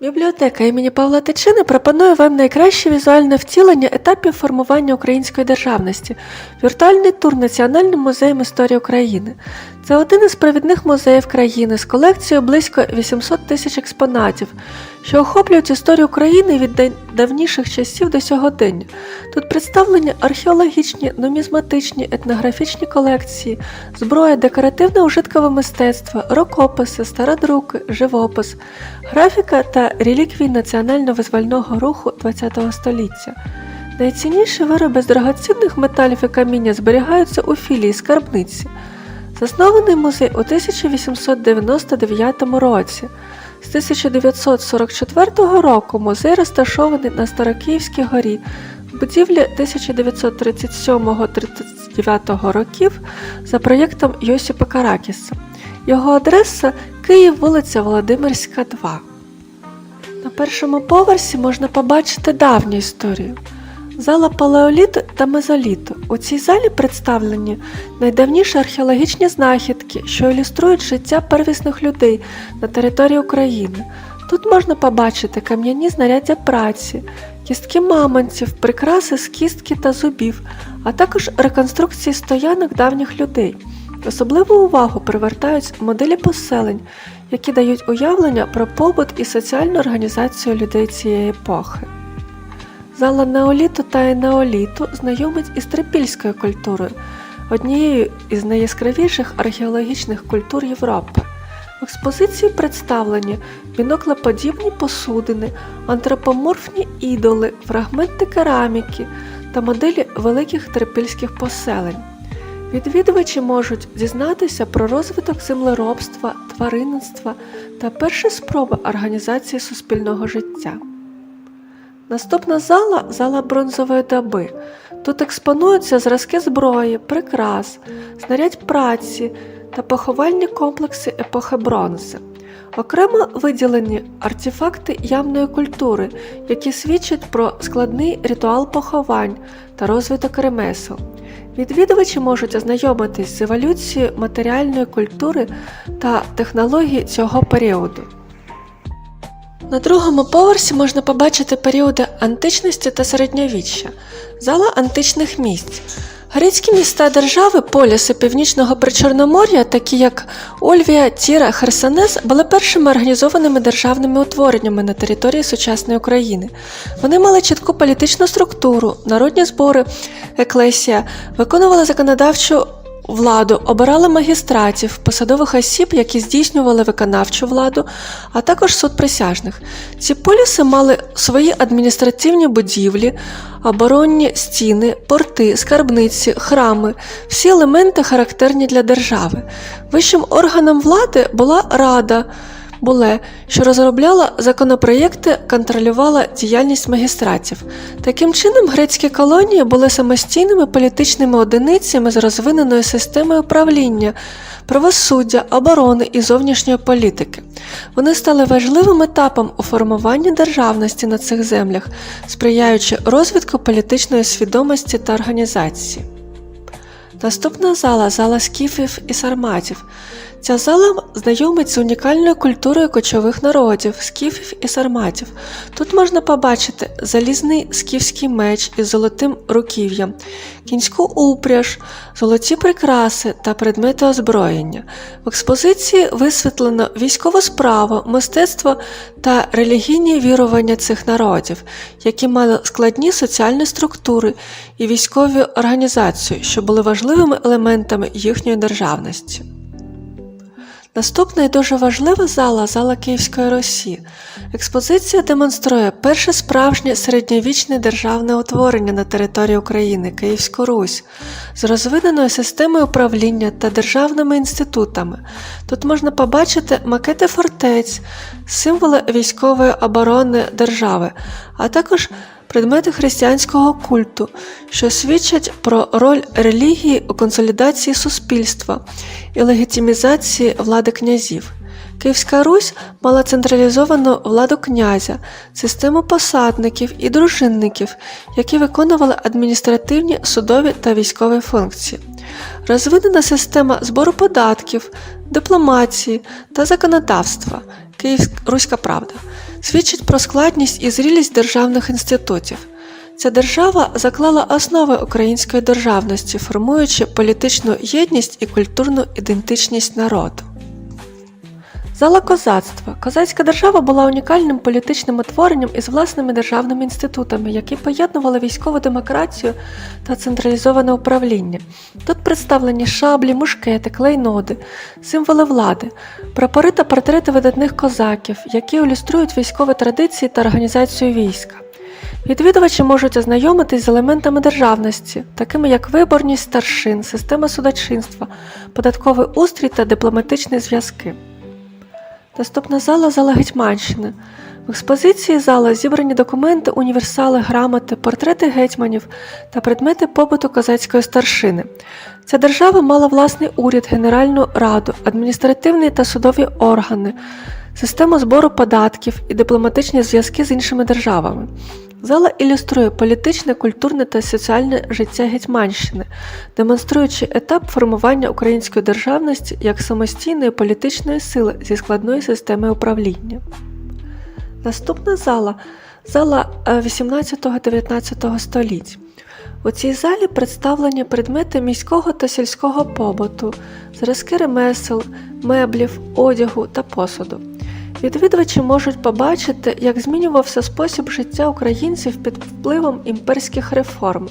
Бібліотека імені Павла Тичини пропонує вам найкраще візуальне втілення етапів формування української державності, віртуальний тур Національним музеєм історії України. Це один із провідних музеїв країни з колекцією близько 800 тисяч експонатів, що охоплюють історію України від найдавніших часів до сьогодення. Тут представлені археологічні, нумізматичні, етнографічні колекції, зброя, декоративне ужиткове мистецтво, рукописи, стародруки, живопис, графіка та реліквії національно-визвольного руху ХХ століття. Найцінніші вироби з дорогоцінних металів і каміння зберігаються у філії скарбниці. Заснований музей у 1899 році. З 1944 року музей розташований на Старокиївській горі в будівлі 1937-39 років за проєктом Йосипа Каракіса. Його адреса Київ, вулиця Володимирська, 2. На першому поверсі можна побачити давню історію. Зала палеоліту та мезоліту. У цій залі представлені найдавніші археологічні знахідки, що ілюструють життя первісних людей на території України. Тут можна побачити кам'яні знаряддя праці, кістки мамонтів, прикраси з кістки та зубів, а також реконструкції стоянок давніх людей. Особливу увагу привертають моделі поселень, які дають уявлення про побут і соціальну організацію людей цієї епохи. Зала неоліту та енеоліту знайомить із трипільською культурою, однією із найяскравіших археологічних культур Європи. В експозиції представлені біноклеподібні посудини, антропоморфні ідоли, фрагменти кераміки та моделі великих трипільських поселень. Відвідувачі можуть дізнатися про розвиток землеробства, тваринництва та перші спроби організації суспільного життя. Наступна зала зала бронзової доби. Тут експонуються зразки зброї, прикрас, знарядь праці та поховальні комплекси епохи бронзи. Окремо виділені артефакти явної культури, які свідчать про складний ритуал поховань та розвиток ремесел. Відвідувачі можуть ознайомитись з еволюцією матеріальної культури та технологій цього періоду. На другому поверсі можна побачити періоди античності та середньовіччя, зала античних місць. Грецькі міста держави, поліси північного причорномор'я, такі як Ольвія, Тіра, Херсонес, були першими організованими державними утвореннями на території сучасної України. Вони мали чітку політичну структуру, народні збори, еклесія, виконували законодавчу владу, обирали магістратів, посадових осіб, які здійснювали виконавчу владу, а також суд присяжних. Ці поліси мали свої адміністративні будівлі, оборонні стіни, порти, скарбниці, храми, всі елементи характерні для держави. Вищим органом влади була рада. Буле, що розробляла законопроєкти, контролювала діяльність магістратів. Таким чином, грецькі колонії були самостійними політичними одиницями з розвиненою системою управління, правосуддя, оборони і зовнішньої політики. Вони стали важливим етапом у формуванні державності на цих землях, сприяючи розвитку політичної свідомості та організації. Наступна зала зала скіфів і сарматів. Ця зала знайомить з унікальною культурою кочових народів, скіфів і сарматів. Тут можна побачити залізний скіфський меч із золотим руків'ям, кінську упряж, золоті прикраси та предмети озброєння. В експозиції висвітлено військову справу, мистецтво та релігійні вірування цих народів, які мали складні соціальні структури і військові організації, що були важливими елементами їхньої державності. Наступна і дуже важлива зала зала Київської Русі. Експозиція демонструє перше справжнє середньовічне державне утворення на території України Київську Русь з розвиненою системою управління та державними інститутами. Тут можна побачити макети фортець, символи військової оборони держави, а також предмети християнського культу, що свідчать про роль релігії у консолідації суспільства і легітимізації влади князів. Київська Русь мала централізовану владу князя, систему посадників і дружинників, які виконували адміністративні, судові та військові функції. Розвинена система збору податків, дипломатії та законодавства Київська Руська Правда. Свідчить про складність і зрілість державних інститутів. Ця держава заклала основи української державності, формуючи політичну єдність і культурну ідентичність народу. Зала козацтва. Козацька держава була унікальним політичним утворенням із власними державними інститутами, які поєднували військову демократію та централізоване управління. Тут представлені шаблі, мушкети, клейноди, символи влади, прапори та портрети видатних козаків, які ілюструють військові традиції та організацію війська. Відвідувачі можуть ознайомитись з елементами державності, такими як виборність старшин, система судочинства, податковий устрій та дипломатичні зв'язки. Наступна зала зала Гетьманщини. В експозиції зала зібрані документи, універсали, грамоти, портрети гетьманів та предмети побуту козацької старшини. Ця держава мала власний уряд, Генеральну раду, адміністративні та судові органи, систему збору податків і дипломатичні зв'язки з іншими державами. Зала ілюструє політичне, культурне та соціальне життя Гетьманщини, демонструючи етап формування української державності як самостійної політичної сили зі складною системою управління. Наступна зала зала е, 18-19 століть. У цій залі представлені предмети міського та сільського побуту, зразки ремесел, меблів, одягу та посуду. Відвідувачі можуть побачити, як змінювався спосіб життя українців під впливом імперських реформ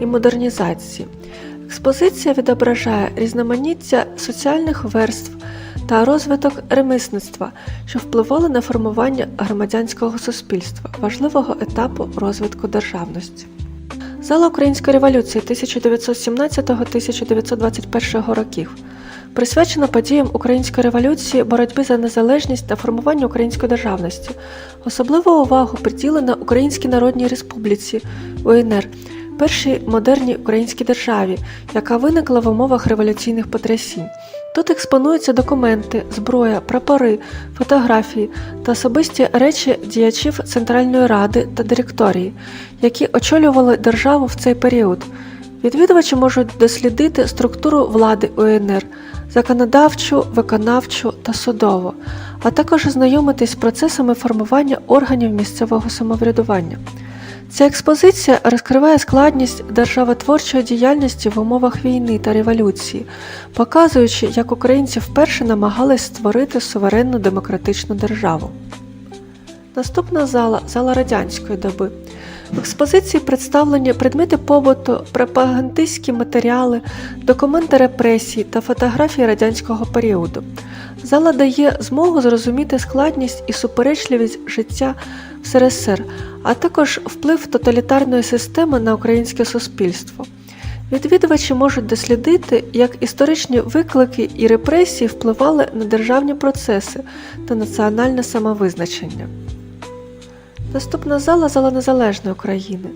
і модернізації. Експозиція відображає різноманіття соціальних верств та розвиток ремисництва, що впливали на формування громадянського суспільства, важливого етапу розвитку державності. Зала Української революції 1917-1921 років присвячена подіям Української революції, боротьби за незалежність та формування української державності. Особливу увагу приділена Українській Народній Республіці УНР, першій модерній українській державі, яка виникла в умовах революційних потрясінь. Тут експонуються документи, зброя, прапори, фотографії та особисті речі діячів Центральної ради та директорії, які очолювали державу в цей період. Відвідувачі можуть дослідити структуру влади УНР, законодавчу, виконавчу та судову, а також ознайомитись з процесами формування органів місцевого самоврядування. Ця експозиція розкриває складність державотворчої діяльності в умовах війни та революції, показуючи, як українці вперше намагались створити суверенну демократичну державу. Наступна зала зала радянської доби. В експозиції представлені предмети побуту, пропагандистські матеріали, документи репресій та фотографії радянського періоду. Зала дає змогу зрозуміти складність і суперечливість життя в СРСР, а також вплив тоталітарної системи на українське суспільство. Відвідувачі можуть дослідити, як історичні виклики і репресії впливали на державні процеси та національне самовизначення. Наступна зала зала Незалежної України.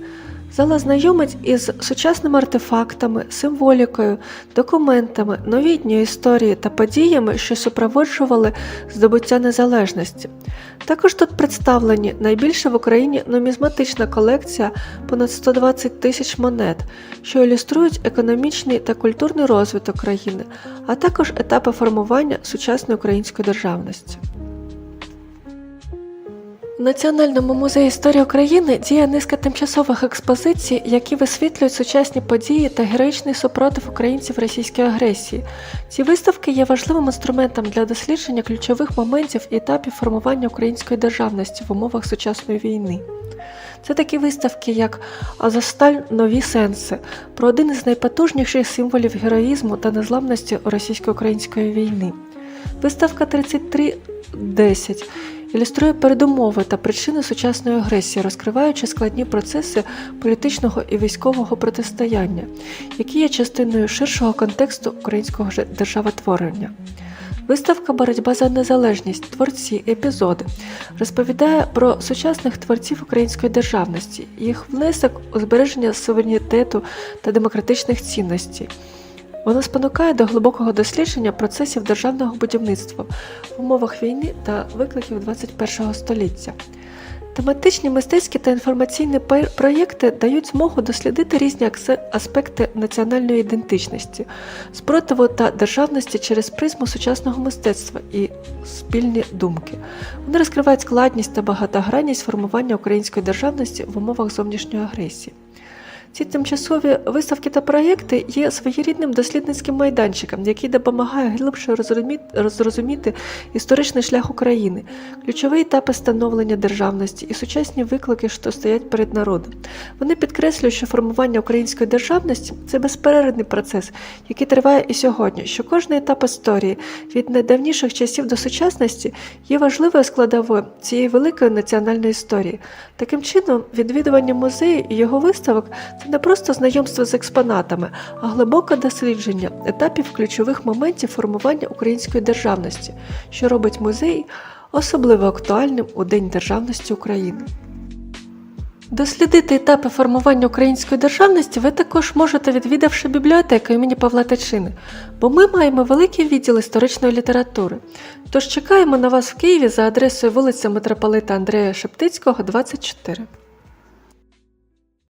Зала знайомить із сучасними артефактами, символікою, документами, новітньої історії та подіями, що супроводжували здобуття незалежності. Також тут представлені найбільша в Україні нумізматична колекція понад 120 тисяч монет, що ілюструють економічний та культурний розвиток країни, а також етапи формування сучасної української державності. Національному музеї історії України діє низка тимчасових експозицій, які висвітлюють сучасні події та героїчний супротив українців російської агресії. Ці виставки є важливим інструментом для дослідження ключових моментів і етапів формування української державності в умовах сучасної війни. Це такі виставки, як Азовсталь Нові сенси про один із найпотужніших символів героїзму та незламності російсько-української війни. Виставка 3310 ілюструє передумови та причини сучасної агресії, розкриваючи складні процеси політичного і військового протистояння, які є частиною ширшого контексту українського державотворення. Виставка Боротьба за незалежність, творці, епізоди розповідає про сучасних творців української державності, їх внесок у збереження суверенітету та демократичних цінностей. Вона спонукає до глибокого дослідження процесів державного будівництва в умовах війни та викликів 21 століття. Тематичні мистецькі та інформаційні проєкти дають змогу дослідити різні аспекти національної ідентичності, спротиву та державності через призму сучасного мистецтва і спільні думки. Вони розкривають складність та багатогранність формування української державності в умовах зовнішньої агресії. Ці тимчасові виставки та проєкти є своєрідним дослідницьким майданчиком, який допомагає глибше розуміти, зрозуміти історичний шлях України, ключові етапи становлення державності і сучасні виклики, що стоять перед народом. Вони підкреслюють, що формування української державності це безперервний процес, який триває і сьогодні, що кожний етап історії від найдавніших часів до сучасності є важливою складовою цієї великої національної історії. Таким чином, відвідування музею і його виставок це не просто знайомство з експонатами, а глибоке дослідження етапів ключових моментів формування української державності, що робить музей особливо актуальним у День державності України. Дослідити етапи формування української державності ви також можете, відвідавши бібліотеку імені Павла Тичини, бо ми маємо великий відділ історичної літератури. Тож чекаємо на вас в Києві за адресою вулиця митрополита Андрея Шептицького, 24.